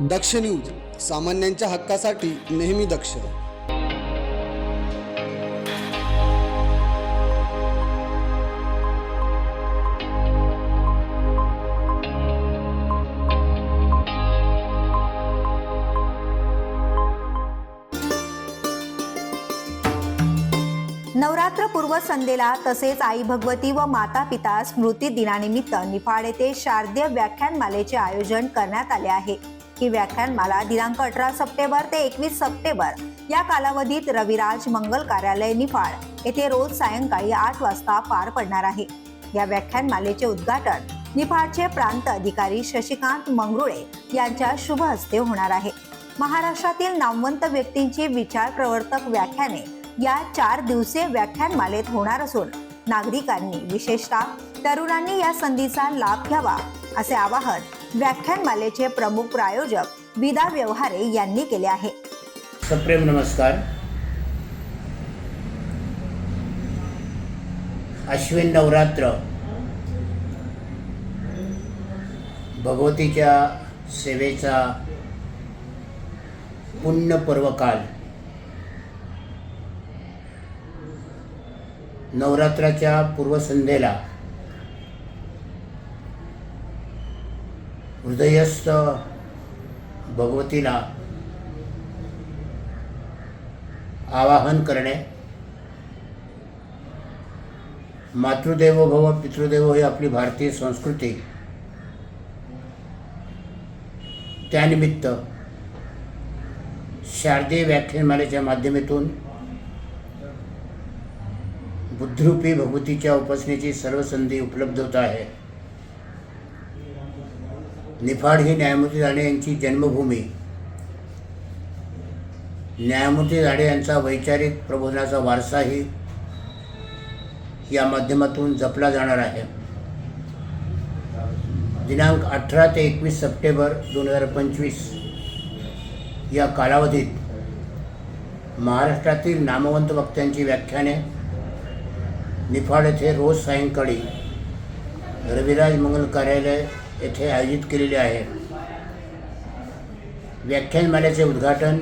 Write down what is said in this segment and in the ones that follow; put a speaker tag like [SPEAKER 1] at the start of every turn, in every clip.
[SPEAKER 1] दक्ष news सामान्यांच्या हक्कासाठी नेहमी दक्ष.
[SPEAKER 2] नवरात्र पूर्व संध्येला तसेच आई भगवती व माता पिता स्मृती दिनानिमित्त निफाड येथे शारदीय व्याख्यानमालेचे आयोजन करण्यात आले आहे. ही व्याख्यानमाला दिनांक अठरा सप्टेंबर ते एकवीस सप्टेंबर या कालावधीत रविराज मंगल कार्यालय निफाड येथे रोज सायंकाळी आठ वाजता पार पडणार आहे. या व्याख्यानमालेचे उद्घाटन निफाडचे प्रांत अधिकारी शशिकांत मंगरुळे यांच्या शुभ हस्ते होणार आहे. महाराष्ट्रातील नामवंत व्यक्तींची विचार प्रवर्तक व्याख्याने या चार दिवसीय व्याख्यानमालेत होणार असून नागरिकांनी विशेषतः तरुणांनी या संधीचा लाभ घ्यावा असे आवाहन व्याख्यानमालेचे प्रमुख प्रायोजक विदा व्यवहारे यांनी केले आहे.
[SPEAKER 3] सप्रेम नमस्कार. अश्विन नवरात्र भगवतीच्या सेवेचा पुण्य पर्वकाल. नवरात्राच्या पूर्वसंध्येला हृदयस्थ भगवतीला आवाहन करणे. मातृदेवो भव पितृदेवो ही आपली भारतीय संस्कृती. त्यानिमित्त शारदीय व्याख्यानमालेच्या माध्यमातून बुद्धरूपी भगवतीच्या उपासनेची सर्व संधी उपलब्ध होत आहे. निफाड ही न्यायमूर्ती राणे यांची जन्मभूमी. न्यायमूर्ती राणे यांचा वैचारिक प्रबोधनाचा वारसाही या माध्यमातून जपला जाणार आहे. दिनांक अठरा ते एकवीस सप्टेंबर दोन हजार पंचवीस या कालावधीत महाराष्ट्रातील नामवंत वक्त्यांची व्याख्याने निफाड येथे रोज सायंकाळी रविराज मंगल कार्यालय येथे आयोजित केलेले आहे. व्याख्यानमालेचे उद्घाटन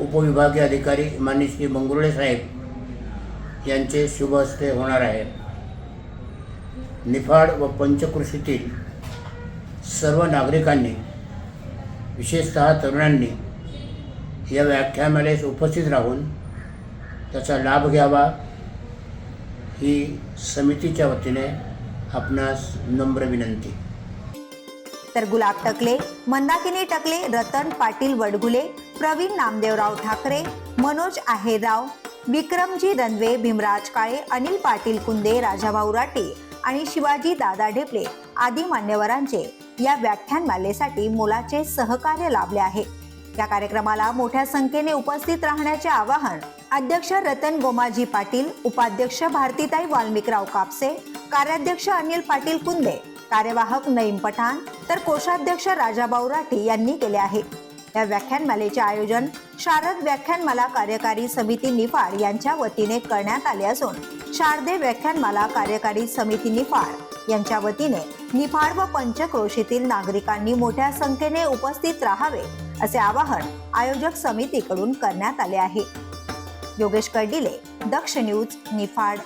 [SPEAKER 3] उपविभागीय अधिकारी मान्य श्री मंगरुळे साहेब यांचे शुभ हस्ते होणार आहे. निफाड व पंचकृषीतील सर्व नागरिकांनी विशेषतः तरुणांनी या व्याख्यानमालेस उपस्थित राहून त्याचा लाभ घ्यावा. ही समितीच्या वतीने आपणास नम्र विनंती.
[SPEAKER 2] तर गुलाब टकले मंदाकिनी टकले रतन पाटील वडगुले प्रवीण नामदेवराव ठाकरे मनोज आहेरराव विक्रमजी रनवे भीमराज काळे अनिल पाटील कुंदे राजाभाऊ राटे आणि शिवाजी दादा ढेपले आदी मान्यवरांचे या व्याख्यानमालेसाठी मोलाचे सहकार्य लाभले आहे. या कार्यक्रमाला मोठ्या संख्येने उपस्थित राहण्याचे आवाहन अध्यक्ष रतन गोमाजी पाटील उपाध्यक्ष भारतीताई वाल्मिकराव कापसे कार्याध्यक्ष अनिल पाटील कुंदे कार्यवाहक नईम पठाण तर कोषाध्यक्ष राजाभाऊ राठी यांनी केले आहे. या व्याख्यानमालेचे आयोजन शारद व्याख्यानमाला कार्यकारी समिती निफाड यांच्या वतीने करण्यात आले असून शारदे व्याख्यानमाला कार्यकारी समिती निफाड यांच्या वतीने निफाड व पंचक्रोशीतील नागरिकांनी मोठ्या संख्येने उपस्थित राहावे असे आवाहन आयोजक समितीकडून करण्यात आले आहे. योगेश कर्डिले दक्ष न्यूज निफाड.